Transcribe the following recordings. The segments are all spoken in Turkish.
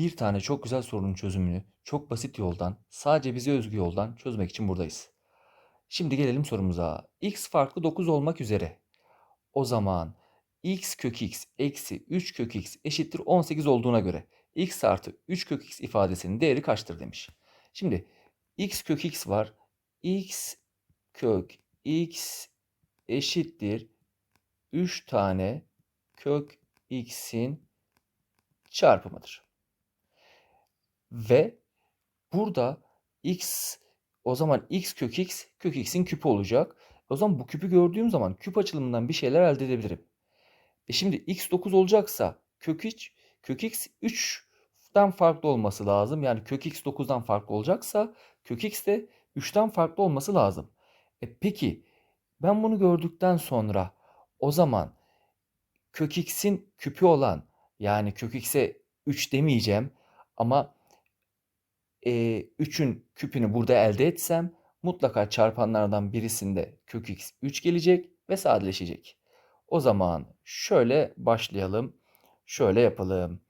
bir tane çok güzel sorunun çözümünü çok basit yoldan, sadece bize özgü yoldan çözmek için buradayız. Şimdi gelelim sorumuza. x farklı 9 olmak üzere. O zaman x kök x eksi 3 kök x eşittir 18 olduğuna göre x artı 3 kök x ifadesinin değeri kaçtır demiş. Şimdi x kök x var. x kök x eşittir 3 tane kök x'in çarpımıdır. Ve burada x o zaman x kök x kök x'in küpü olacak. O zaman bu küpü gördüğüm zaman küp açılımından bir şeyler elde edebilirim. E şimdi x 9 olacaksa kök x kök x 3'ten farklı olması lazım. Yani kök x 9'dan farklı olacaksa kök x de 3'ten farklı olması lazım. E peki ben bunu gördükten sonra o zaman kök x'in küpü olan yani kök x'e 3 demeyeceğim ama e, 3'ün küpünü burada elde etsem mutlaka çarpanlardan birisinde kök x 3 gelecek ve sadeleşecek. O zaman şöyle başlayalım. Şöyle yapalım.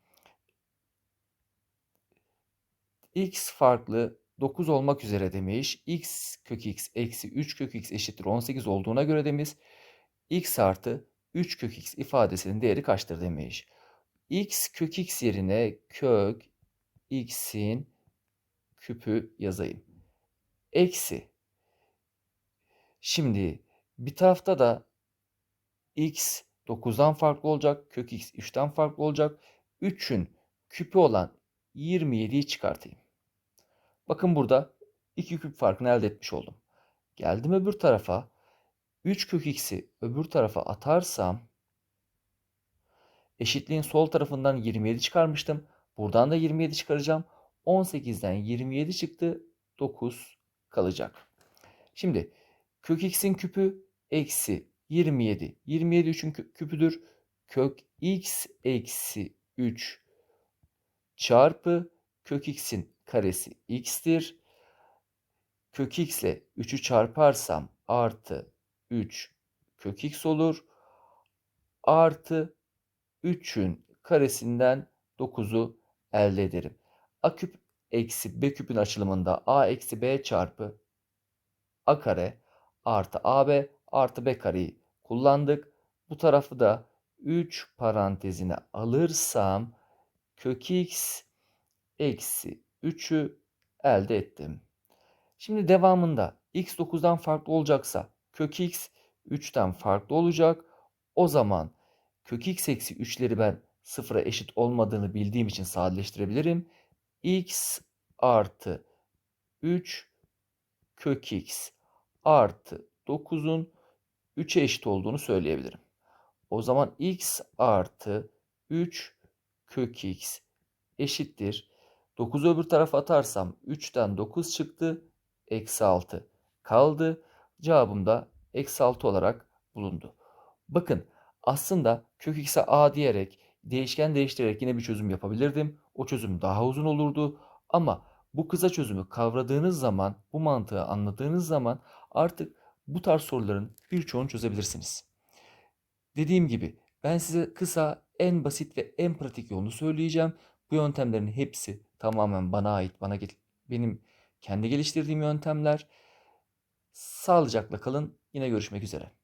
x farklı 9 olmak üzere demiş. x kök x eksi 3 kök x eşittir 18 olduğuna göre demiş. x artı 3 kök x ifadesinin değeri kaçtır demiş. x kök x yerine kök x'in küpü yazayım. Eksi. Şimdi bir tarafta da x 9'dan farklı olacak. Kök x 3'ten farklı olacak. 3'ün küpü olan 27'yi çıkartayım. Bakın burada 2 küp farkını elde etmiş oldum. Geldim öbür tarafa. 3 kök x'i öbür tarafa atarsam eşitliğin sol tarafından 27 çıkarmıştım. Buradan da 27 çıkaracağım. 18'den 27 çıktı. 9 kalacak. Şimdi kök x'in küpü eksi 27. 27 3'ün küpüdür. Kök x eksi 3 çarpı kök x'in karesi x'tir. Kök x ile 3'ü çarparsam artı 3 kök x olur. Artı 3'ün karesinden 9'u elde ederim. A küp eksi B küpün açılımında A eksi B çarpı A kare artı AB artı B kareyi kullandık. Bu tarafı da 3 parantezine alırsam kök x eksi 3'ü elde ettim. Şimdi devamında x 9'dan farklı olacaksa kök x 3'ten farklı olacak. O zaman kök x eksi 3'leri ben sıfıra eşit olmadığını bildiğim için sadeleştirebilirim. X artı 3 kök x artı 9'un 3'e eşit olduğunu söyleyebilirim. O zaman x artı 3 kök x eşittir. 9'u öbür tarafa atarsam 3'ten 9 çıktı. Eksi 6 kaldı. Cevabım da eksi 6 olarak bulundu. Bakın aslında kök x'e a diyerek değişken değiştirerek yine bir çözüm yapabilirdim. O çözüm daha uzun olurdu. Ama bu kısa çözümü kavradığınız zaman, bu mantığı anladığınız zaman artık bu tarz soruların birçoğunu çözebilirsiniz. Dediğim gibi ben size kısa, en basit ve en pratik yolunu söyleyeceğim. Bu yöntemlerin hepsi tamamen bana ait, bana benim kendi geliştirdiğim yöntemler. Sağlıcakla kalın. Yine görüşmek üzere.